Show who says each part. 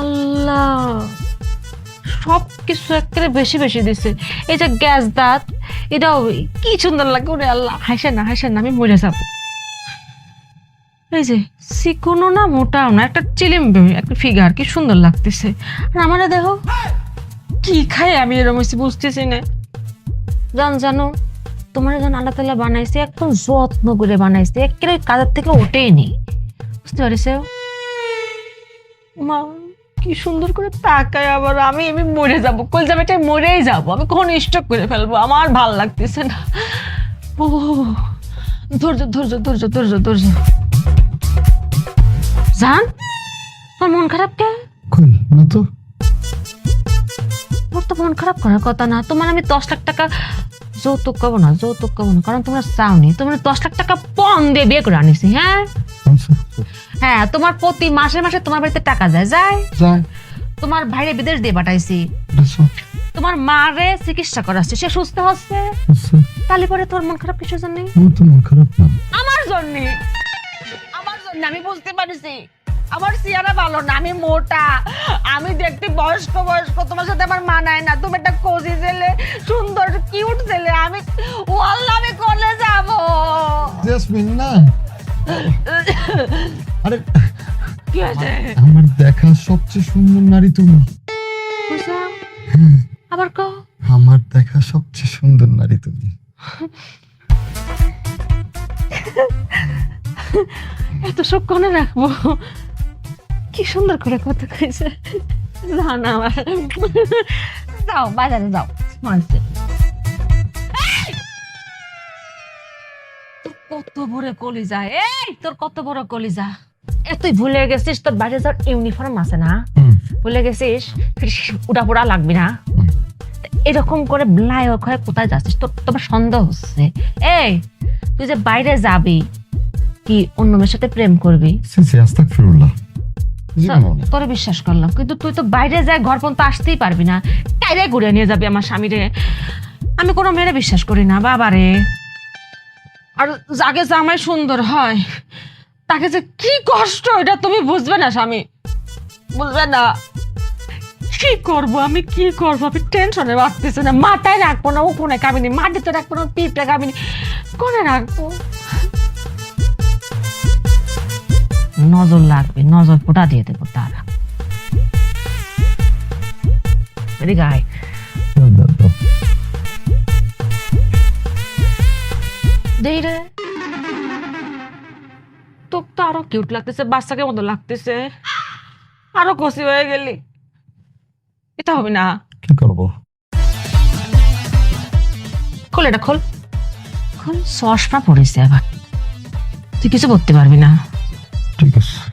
Speaker 1: আল্লাহ। সব কিছু একেবারে বেশি বেশি দিছে। এই যে গ্যাস দাঁত, এটাও কি সুন্দর লাগে। ওরে আল্লাহ, হাসে না হাসে না, আমি মরে যাব। এই যে চিকনো না, মোটাও না, একটা চিলিম একটা ফিগার কি সুন্দর লাগতেছে। আর আমার দেখো, কি খাই আমি এরকম বুঝতেছি না। জান, জানো, তোমার যখন আল্লাহ তাল্লাহ বানাইছে, একদম যত্ন করে বানাইছে, একেবারে কাজের থেকে ওঠেই নি বুঝতে পারিস মা কি সুন্দর করে তাকায় আবার আমি আমি মরে যাব। কল যাবে মরেই যাব। আমি কখন স্টক করে ফেলব। আমার ভালো লাগতেছে না। ও ধৈর্য ধৈর্য ধৈর্য ধৈর্য ধৈর্য। জান তোর মন খারাপ কে?
Speaker 2: কই? না তো।
Speaker 1: তোর তো মন খারাপ করার কথা না। তোমার আমি দশ লাখ টাকা যৌতুক করব না যৌতুক করব না কারণ তোমরা চাওনি তোমার দশ লাখ টাকা পণ দিয়ে বিয়ে করে আনিছি হ্যাঁ হ্যাঁ তোমার প্রতি মাসে মাসে তোমার বাড়িতে টাকা যায় যায় তোমার ভাইরে বিদেশ দিয়ে পাঠাইছি তোমার মারে চিকিৎসা করাচ্ছে সে সুস্থ হচ্ছে তাহলে পরে তোমার মন খারাপ কিসের জন্য
Speaker 2: আমার
Speaker 1: জন্য আমার জন্য আমি বুঝতে পারছি আমার চেহারা ভালো না আমি মোটা আমি দেখতে বয়স্ক বয়স্ক তোমার সাথে আমার মানায় না তুমি একটা কোজি ছেলে সুন্দর কিউট ছেলে
Speaker 2: জেসমিন না। আরে
Speaker 1: কি হয়েছে?
Speaker 2: আমার দেখা সবচেয়ে সুন্দর নারী তুমি।
Speaker 1: আবার কো
Speaker 2: আমার দেখা সবচেয়ে সুন্দর নারী তুমি।
Speaker 1: এত সব কোনে রাখব। কি সুন্দর করে কথা কইছে। না না আমার যাও বাজারে যাও মানছে তোর কত বড় কলিজা। এই তোর কত বড় কলিজা। এ তুই ভুলে গেছিস তোর বাইরে যার ইউনিফর্ম আছে না? ভুলে গেছিস? উড়া পোড়া লাগবি না? এরকম করে হয়ে কোথায় যাচ্ছিস? তোর তোমার সন্দেহ হচ্ছে। এই তুই যে বাইরে যাবি কি অন্য মেয়ের সাথে প্রেম করবি। তোরে বিশ্বাস করলাম কিন্তু তুই তো বাইরে যায় ঘর পর্যন্ত আসতেই পারবি না। কাইরে ঘুরে নিয়ে যাবি আমার স্বামীরে। আমি কোনো মেয়েরে বিশ্বাস করি না বাবারে। আর যাকে জামাই সুন্দর হয়, তাকে যে কি কষ্ট, এটা তুমি বুঝবে না, স্বামী। বুঝবে না। কি করব আমি, কি করব? আমি টেনশনে বাঁচতেছে না, মাথায় রাখব না, উঠোনে কাবিনি মাটিতে রাখব না পিঁপড়ে কাবিনি কোনে রাখব। নজর লাগবে, নজর ফোটা দিয়ে দেবো তারা। দেই রে। তোর তো আরও কিউট লাগতেছে বাচ্চাকে মতো লাগতেছে। আরও কষি হয়ে গেলি। এটা হবে না।
Speaker 2: কি করব?
Speaker 1: খোল এটা খোল। খোল চশমা পড়েছে আবার। তুই কিছু করতে পারবি না।
Speaker 2: ঠিক আছে।